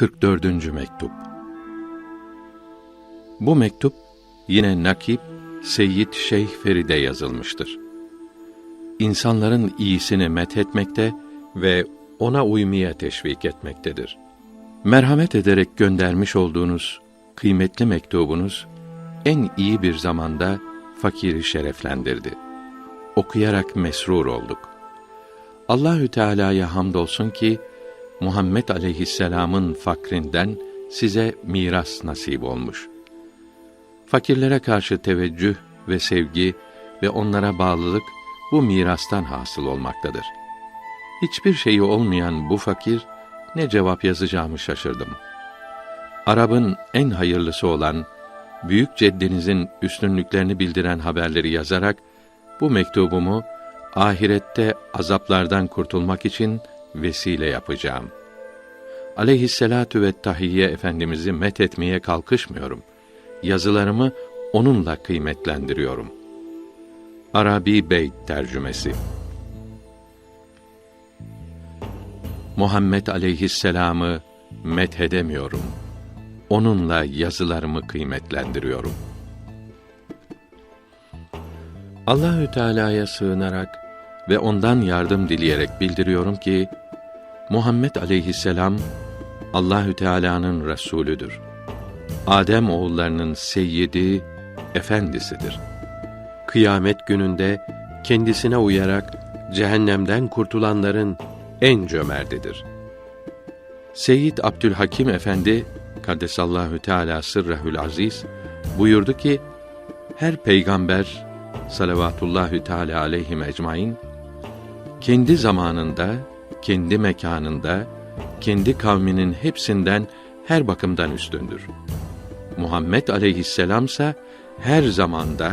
44. mektup. Bu mektup yine Nakip Seyyid Şeyh Feride yazılmıştır. İnsanların iyisini methetmekte ve ona uymaya teşvik etmektedir. Merhamet ederek göndermiş olduğunuz kıymetli mektubunuz en iyi bir zamanda fakiri şereflendirdi. Okuyarak mesrur olduk. Allahü Teala'ya hamdolsun ki Muhammed aleyhisselamın fakrinden size miras nasip olmuş. Fakirlere karşı teveccüh ve sevgi ve onlara bağlılık bu mirastan hasıl olmaktadır. Hiçbir şeyi olmayan bu fakir ne cevap yazacağımı şaşırdım. Arap'ın en hayırlısı olan büyük ceddinizin üstünlüklerini bildiren haberleri yazarak bu mektubumu ahirette azaplardan kurtulmak için vesile yapacağım. Aleyhisselatu ve tahiyye efendimizi met etmeye kalkışmıyorum. Yazılarımı onunla kıymetlendiriyorum. Arabi Beyt tercümesi Muhammed aleyhisselamı methedemiyorum. Onunla yazılarımı kıymetlendiriyorum. Allahü Teala'ya sığınarak ve ondan yardım dileyerek bildiriyorum ki Muhammed aleyhisselam Allahü Teala'nın resulüdür. Adem oğullarının seyyidi, efendisidir. Kıyamet gününde kendisine uyarak cehennemden kurtulanların en cömertidir. Seyyid Abdülhakim Efendi Kaddesallahu Teala sırrehül aziz buyurdu ki her peygamber salavatullahü teala aleyhi ecmaîn kendi zamanında, kendi mekanında, kendi kavminin hepsinden her bakımdan üstündür. Muhammed aleyhisselamsa her zamanda,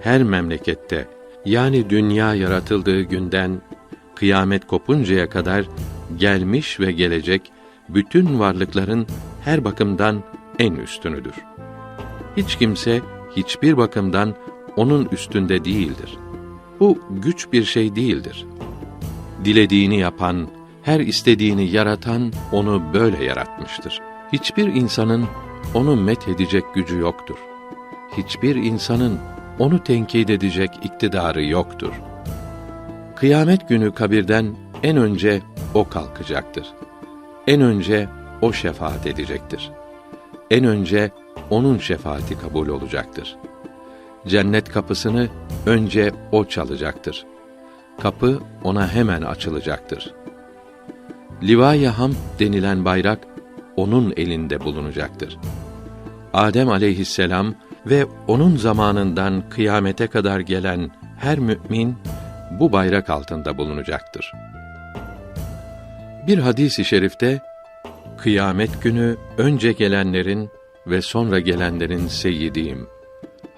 her memlekette yani dünya yaratıldığı günden kıyamet kopuncaya kadar gelmiş ve gelecek bütün varlıkların her bakımdan en üstünüdür. Hiç kimse hiçbir bakımdan onun üstünde değildir. Bu güç bir şey değildir. Dilediğini yapan, her istediğini yaratan onu böyle yaratmıştır. Hiçbir insanın onu met edecek gücü yoktur. Hiçbir insanın onu tenkit edecek iktidarı yoktur. Kıyamet günü kabirden en önce o kalkacaktır. En önce o şefaat edecektir. En önce onun şefaati kabul olacaktır. Cennet kapısını önce o çalacaktır. Kapı ona hemen açılacaktır. Livâ-i Hamd denilen bayrak onun elinde bulunacaktır. Adem aleyhisselam ve onun zamanından kıyamete kadar gelen her mümin bu bayrak altında bulunacaktır. Bir hadis-i şerifte kıyamet günü önce gelenlerin ve sonra gelenlerin seyyidiyim.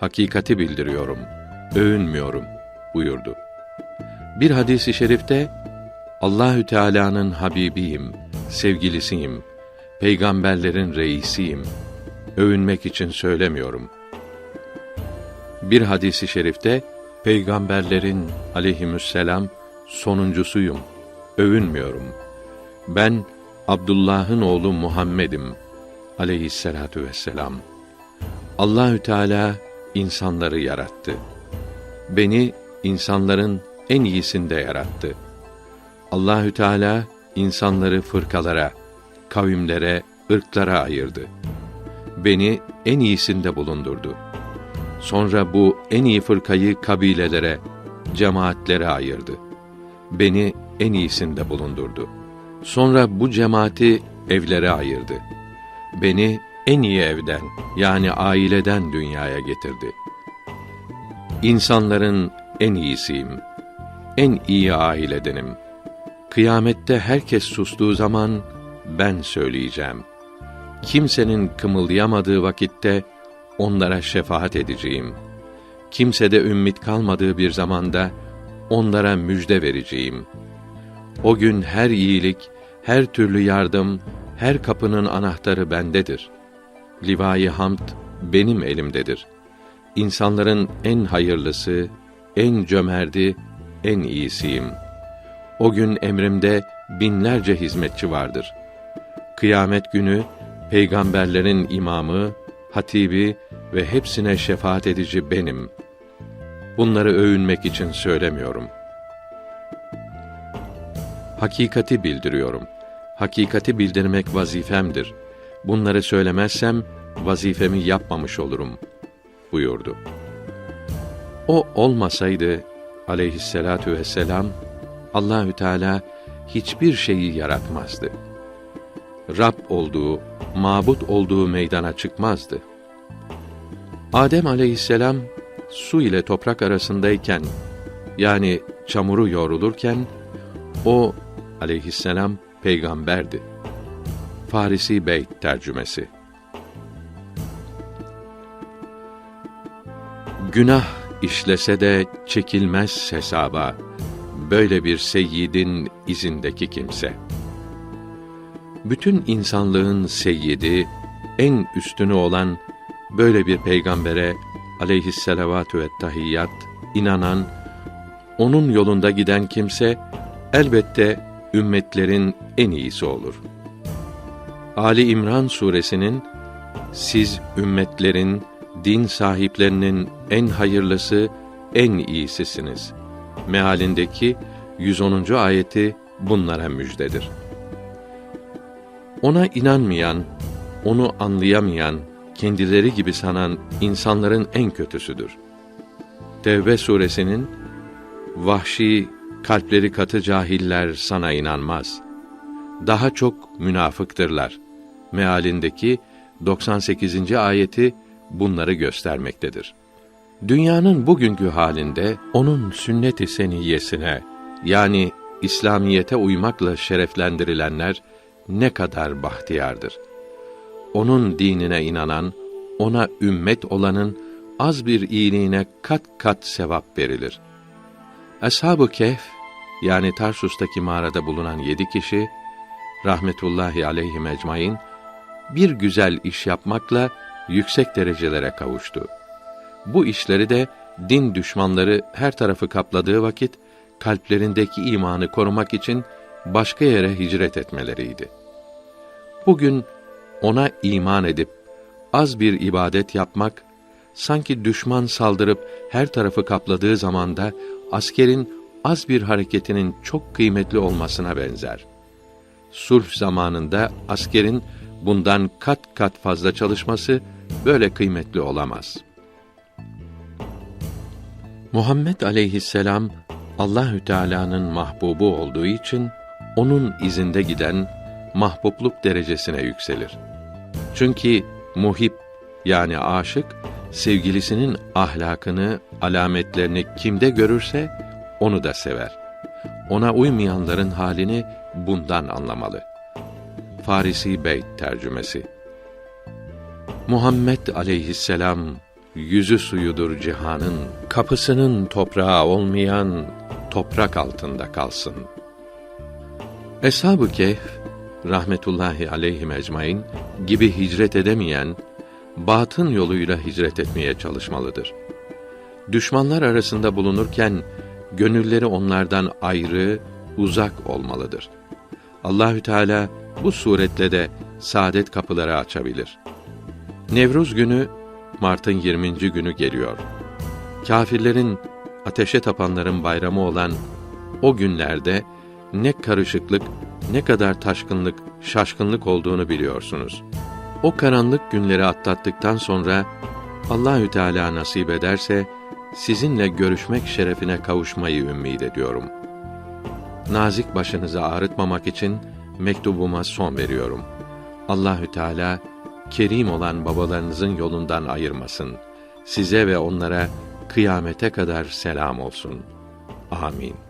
Hakikati bildiriyorum, övünmüyorum buyurdu. Bir hadis-i şerifte Allahü Teala'nın habibiyim, sevgilisiyim, peygamberlerin reisiyim. Övünmek için söylemiyorum. Bir hadisi şerifte peygamberlerin aleyhisselam sonuncusuyum. Övünmüyorum. Ben Abdullah'ın oğlu Muhammed'im aleyhisselatu vesselam. Allahü Teala insanları yarattı. Beni insanların en iyisinde yarattı. Allahü Teala insanları fırkalara, kavimlere, ırklara ayırdı. Beni en iyisinde bulundurdu. Sonra bu en iyi fırkayı kabilelere, cemaatlere ayırdı. Beni en iyisinde bulundurdu. Sonra bu cemaati evlere ayırdı. Beni en iyi evden yani aileden dünyaya getirdi. İnsanların en iyisiyim. En iyi ailedenim. Kıyamette herkes sustuğu zaman ben söyleyeceğim. Kimsenin kımıldayamadığı vakitte onlara şefaat edeceğim. Kimse de ümmit kalmadığı bir zamanda onlara müjde vereceğim. O gün her iyilik, her türlü yardım, her kapının anahtarı bendedir. Livai hamd benim elimdedir. İnsanların en hayırlısı, en cömerdi, en iyisiyim. O gün emrimde binlerce hizmetçi vardır. Kıyamet günü peygamberlerin imamı, hatibi ve hepsine şefaat edici benim. Bunları övünmek için söylemiyorum. Hakikati bildiriyorum. Hakikati bildirmek vazifemdir. Bunları söylemezsem vazifemi yapmamış olurum buyurdu. O olmasaydı aleyhisselatu vesselam Allahü Teala hiçbir şeyi yaratmazdı. Rab olduğu, mabut olduğu meydana çıkmazdı. Adem aleyhisselam su ile toprak arasındayken yani çamuru yoğrulurken o aleyhisselam peygamberdi. Farisi Beyt tercümesi. Günah işlese de çekilmez hesaba böyle bir seyyidin izindeki kimse. Bütün insanlığın seyyidi, en üstünü olan böyle bir peygambere aleyhisselavatü ve tahiyyat inanan, onun yolunda giden kimse elbette ümmetlerin en iyisi olur. Ali İmran suresinin siz ümmetlerin din sahiplerinin en hayırlısı, en iyisisiniz. Mealindeki 110. ayeti bunlara müjdedir. Ona inanmayan, onu anlayamayan, kendileri gibi sanan insanların en kötüsüdür. Tevbe suresinin vahşi, kalpleri katı cahiller sana inanmaz. Daha çok münafıktırlar. Mealindeki 98. ayeti bunları göstermektedir. Dünyanın bugünkü halinde onun sünnet-i seniyyesine yani İslamiyete uymakla şereflendirilenler ne kadar bahtiyardır. Onun dinine inanan, ona ümmet olanın az bir iyiliğine kat kat sevap verilir. Ashab-ı Kehf yani Tarsus'taki mağarada bulunan yedi kişi rahmetullahi aleyhi ecmaîn bir güzel iş yapmakla yüksek derecelere kavuştu. Bu işleri de din düşmanları her tarafı kapladığı vakit kalplerindeki imanı korumak için başka yere hicret etmeleriydi. Bugün ona iman edip az bir ibadet yapmak sanki düşman saldırıp her tarafı kapladığı zamanda askerin az bir hareketinin çok kıymetli olmasına benzer. Sulh zamanında askerin bundan kat kat fazla çalışması böyle kıymetli olamaz. Muhammed aleyhisselam Allahü Teala'nın mahbubu olduğu için onun izinde giden mahbubluk derecesine yükselir. Çünkü muhib yani aşık sevgilisinin ahlakını, alametlerini kimde görürse onu da sever. Ona uymayanların halini bundan anlamalı. Farisi Beyt tercümesi Muhammed aleyhisselam yüzü suyudur cihanın, kapısının toprağı olmayan toprak altında kalsın. Eshab-ı Kehf rahmetullahi aleyhi ecmaîn gibi hicret edemeyen batın yoluyla hicret etmeye çalışmalıdır. Düşmanlar arasında bulunurken gönülleri onlardan ayrı, uzak olmalıdır. Allahü Teala bu suretle de saadet kapıları açabilir. Nevruz günü Mart'ın 20. günü geliyor. Kâfirlerin ateşe tapanların bayramı olan o günlerde ne karışıklık, ne kadar taşkınlık, şaşkınlık olduğunu biliyorsunuz. O karanlık günleri atlattıktan sonra Allahü Teala nasip ederse sizinle görüşmek şerefine kavuşmayı ümid ediyorum. Nazik başınızı ağrıtmamak için mektubuma son veriyorum. Allahü Teala kerim olan babalarınızın yolundan ayırmasın. Size ve onlara kıyamete kadar selam olsun. Amin.